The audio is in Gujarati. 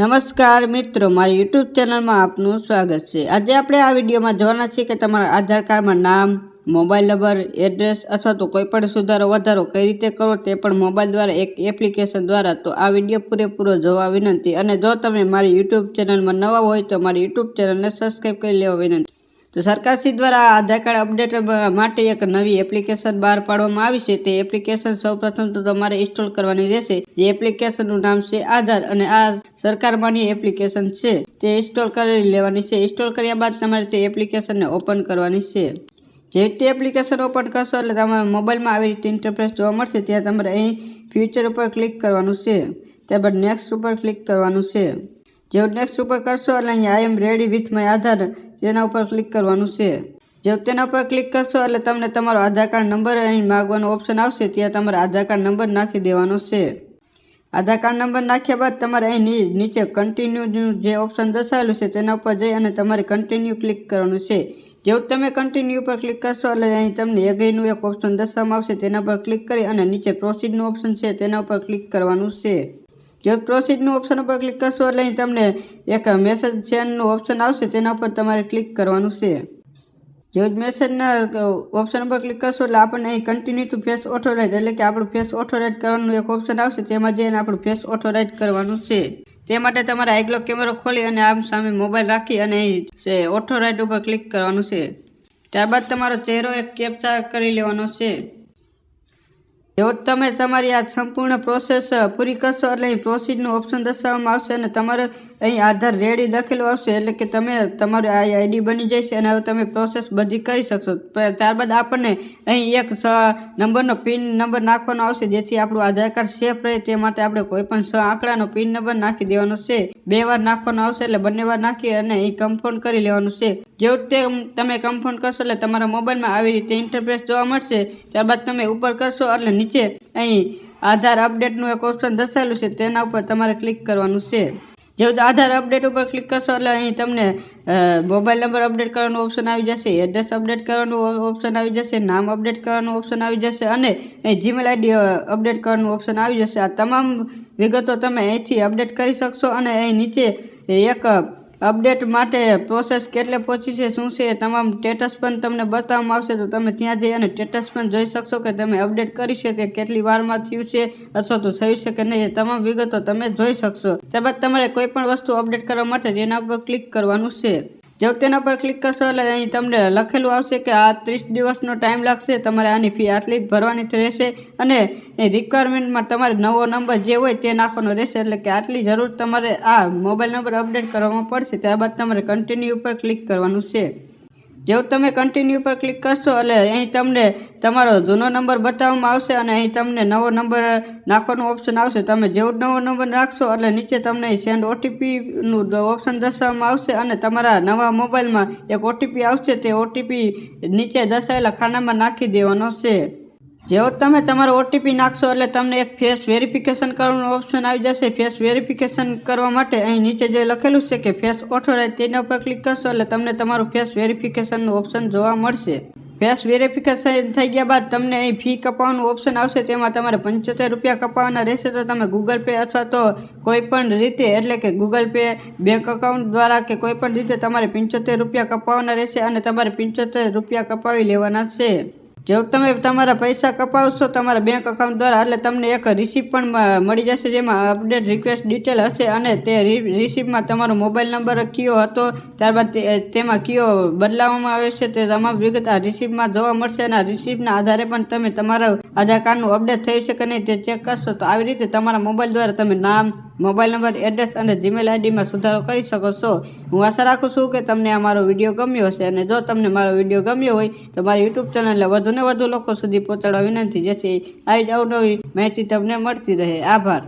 નમસ્કાર મિત્રો, મારી યુટ્યુબ ચેનલમાં આપનું સ્વાગત છે. આજે આપણે આ વિડીયોમાં જોવાના છીએ કે તમારા આધાર કાર્ડમાં નામ, મોબાઈલ નંબર, એડ્રેસ અથવા તો કોઈ પણ સુધારો, વધારો કઈ રીતે કરો તે પણ મોબાઈલ દ્વારા એક એપ્લિકેશન દ્વારા તો આ વીડિયો પૂરેપૂરો જોવા વિનંતી. અને જો તમે મારી યુટ્યુબ ચેનલમાં નવા હોય તો મારી યુટ્યુબ ચેનલને સબસ્ક્રાઈબ કરી લેવા વિનંતી. તો સરકારશ્રી દ્વારા આધાર કાર્ડ અપડેટ માટે એક નવી એપ્લિકેશન બહાર પાડવામાં આવી છે. તે એપ્લિકેશન સૌપ્રથમ તો તમારે ઇન્સ્ટોલ કરવાની રહેશે. જે એપ્લિકેશનનું નામ છે આધાર અને આ સરકારમાંની એપ્લિકેશન છે. તે ઇન્સ્ટોલ કરી લેવાની છે. ઇન્સ્ટોલ કર્યા બાદ તમારે તે એપ્લિકેશનને ઓપન કરવાની છે. જે રીતે એપ્લિકેશન ઓપન કરશો એટલે તમારા મોબાઈલમાં આવી રીતે ઇન્ટરફેસ જોવા મળશે. ત્યાં તમારે અહીં ફ્યુચર ઉપર ક્લિક કરવાનું છે. ત્યારબાદ નેક્સ્ટ ઉપર ક્લિક કરવાનું છે. જેવું નેક્સ્ટ ઉપર કરશો એટલે અહીંયા I am ready with my Aadhaar તેના ઉપર ક્લિક કરવાનું છે. જો તેના ઉપર ક્લિક કરશો એટલે તમને તમારો આધાર કાર્ડ નંબર અહીં માગવાનો ઓપ્શન આવશે. ત્યાં તમારે આધાર કાર્ડ નંબર નાખી દેવાનો છે. આધાર કાર્ડ નંબર નાખ્યા બાદ તમારે અહીં નીચે કન્ટિન્યુ જે ઓપ્શન દર્શાવેલું છે તેના ઉપર જઈ અને તમારે કન્ટિન્યુ ક્લિક કરવાનું છે. જેવું તમે કન્ટિન્યુ પર ક્લિક કરશો એટલે અહીં તમને એગ્રીનું એક ઓપ્શન દર્શાવવામાં આવશે. તેના પર ક્લિક કરી અને નીચે પ્રોસીડનું ઓપ્શન છે તેના ઉપર ક્લિક કરવાનું છે. જો પ્રોસીડનું ઓપ્શન ઉપર ક્લિક કરશો એટલે અહીં તમને એક મેસેજ સેન્ડનું ઓપ્શન આવશે તેના ઉપર તમારે ક્લિક કરવાનું છે. જો મેસેજના ઓપ્શન ઉપર ક્લિક કરશો એટલે આપણને અહીં કન્ટિન્યુ ટુ ફેસ ઓથોરાઇઝ એટલે કે આપણું ફેસ ઓથોરાઇઝ કરવાનું એક ઓપ્શન આવશે તેમાં જઈને આપણું ફેસ ઓથોરાઇઝ કરવાનું છે. તે માટે તમારે આગલો કેમેરો ખોલી અને આમ સામે મોબાઈલ રાખી અને અહીં ઓથોરાઇઝ ઉપર ક્લિક કરવાનું છે. ત્યારબાદ તમારો ચહેરો એક કેપ્ચર કરી લેવાનો છે. જો તમે તમારી આ સંપૂર્ણ પ્રોસેસ પૂરી કરશો એટલે પ્રોસીડનું ઓપ્શન દર્શાવવામાં આવશે અને તમારે અહીં આધાર રેડી લખેલું આવશે એટલે કે તમે, તમારી આ આઈડી બની જશે અને હવે તમે પ્રોસેસ બધી કરી શકશો. ત્યારબાદ આપણને અહીં એક સ, નંબરનો પિન નંબર નાખવાનો આવશે, જેથી આપણું આધાર કાર્ડ સેફ રહે. તે માટે આપણે કોઈ પણ સ આંકડાનો પિન નંબર નાખી દેવાનો છે. બે વાર નાખવાનો આવશે એટલે બંને વાર નાખી અને અહીં કન્ફર્મ કરી લેવાનું છે. જેવું તે તમે કન્ફર્મ કરશો એટલે તમારા મોબાઈલમાં આવી રીતે ઇન્ટરફેસ જોવા મળશે. ત્યારબાદ તમે ઉપર કરશો એટલે નીચે અહીં આધાર અપડેટનું એક ઓપ્શન દર્શાવેલું છે. તેના ઉપર તમારે ક્લિક કરવાનું છે. જેવું આધાર અપડેટ ઉપર ક્લિક કરશો એટલે અહીં તમને મોબાઈલ નંબર અપડેટ કરવાનું ઓપ્શન આવી જશે એડ્રેસ અપડેટ કરવાનું ઓપ્શન આવી જશે, નામ અપડેટ કરવાનું ઓપ્શન આવી જશે અને અહીં જીમેલ આઈડી અપડેટ કરવાનું ઓપ્શન આવી જશે. આ તમામ વિગતો તમે અહીંથી અપડેટ કરી શકશો અને અહીં નીચે એક અપડેટ માટે પ્રોસેસ કેટલે પહોંચી છે, શું છે તમામ સ્ટેટસ પણ તમને બતાવવામાં આવશે. તો તમે ત્યાં જઈ અને સ્ટેટસ પણ જોઈ શકશો કે તમે અપડેટ કરી છે કે કેટલી વારમાં થયું છે અથવા તો થયું છે કે નહીં, એ તમામ વિગતો તમે જોઈ શકશો. ત્યારબાદ તમારે કોઈ પણ વસ્તુ અપડેટ કરવા માટે તેના પર ક્લિક કરવાનું છે. જો તેના પર ક્લિક કરશો એટલે અહીં તમને લખેલું આવશે કે આ ત્રીસ દિવસનો ટાઈમ લાગશે, તમારે આની ફી આટલી ભરવાની રહેશે અને રિક્વાયરમેન્ટમાં તમારે નવો નંબર જે હોય તે નાખવાનો રહેશે એટલે કે આટલી જરૂર તમારે આ મોબાઈલ નંબર અપડેટ કરવામાં પડશે ત્યારબાદ તમારે કન્ટિન્યુ ઉપર ક્લિક કરવાનું છે. જેવું તમે કન્ટિન્યુ પર ક્લિક કરશો, એટલે અહીં તમને તમારો જૂનો નંબર બતાવવામાં આવશે અને અહીં તમને નવો નંબર નાખવાનો ઓપ્શન આવશે. તમે જેવું નવો નંબર નાખશો, એટલે નીચે તમને સેન્ડ ઓટીપીનું ઓપ્શન દર્શાવવામાં આવશે અને તમારા નવા મોબાઈલમાં એક ઓટીપી આવશે, તે ઓટીપી નીચે દર્શાવેલા ખાનામાં નાખી દેવાનો છે. જેવો તમે તમારો ઓટીપી નાખશો એટલે તમને એક ફેસ વેરિફિકેશન કરવાનું ઓપ્શન આવી જશે. ફેસ વેરિફિકેશન કરવા માટે અહીં નીચે જે લખેલું છે કે ફેસ ઓથોરાઇઝ તેના પર ક્લિક કરશો એટલે તમને તમારું ફેસ વેરિફિકેશનનું ઓપ્શન જોવા મળશે. ફેસ વેરિફિકેશન થઈ ગયા બાદ તમને અહીં ફી કપાવવાનું ઓપ્શન આવશે. તેમાં તમારે પંચોતેર રૂપિયા કપાવવાના રહેશે. તો તમે ગૂગલ પે અથવા તો કોઈ પણ રીતે, એટલે કે ગૂગલ પે બેંક અકાઉન્ટ દ્વારા કે કોઈ પણ રીતે તમારે પંચોતેર રૂપિયા કપાવવાના રહેશે અને તમારે પંચોતેર રૂપિયા કપાવી લેવાના છે. જો તમે તમારા પૈસા કપાવશો તમારા બેંક અકાઉન્ટ દ્વારા, એટલે તમને એક રિસીપ્ટ પણ મળી જશે જેમાં અપડેટ રિક્વેસ્ટ ડિટેલ હશે અને તે રિસિપ્ટમાં તમારો મોબાઈલ નંબર કયો હતો, ત્યારબાદ તેમાં કયો બદલાવવામાં આવે છે, તે તમામ વિગત આ રિસીપ્ટમાં જોવા મળશે અને આ રિસીપ્ટના આધારે પણ તમે તમારા આધાર કાર્ડનું અપડેટ થઈ છે કે નહીં, તે ચેક કરશો તો આવી રીતે તમારા મોબાઈલ દ્વારા તમે નામ મોબાઈલ નંબર, એડ્રેસ અને જીમેલ આઈડીમાં સુધારો કરી શકો છો. હું આશા રાખું છું કે તમને આ મારો વીડિયો ગમ્યો હશે અને જો તમને મારો વીડિયો ગમ્યો હોય, તો મારી યુટ્યુબ ચેનલને વધુને વધુ લોકો સુધી પહોંચાડવા વિનંતી. જેથી આવી જ અવનવી માહિતી તમને મળતી રહે. આભાર.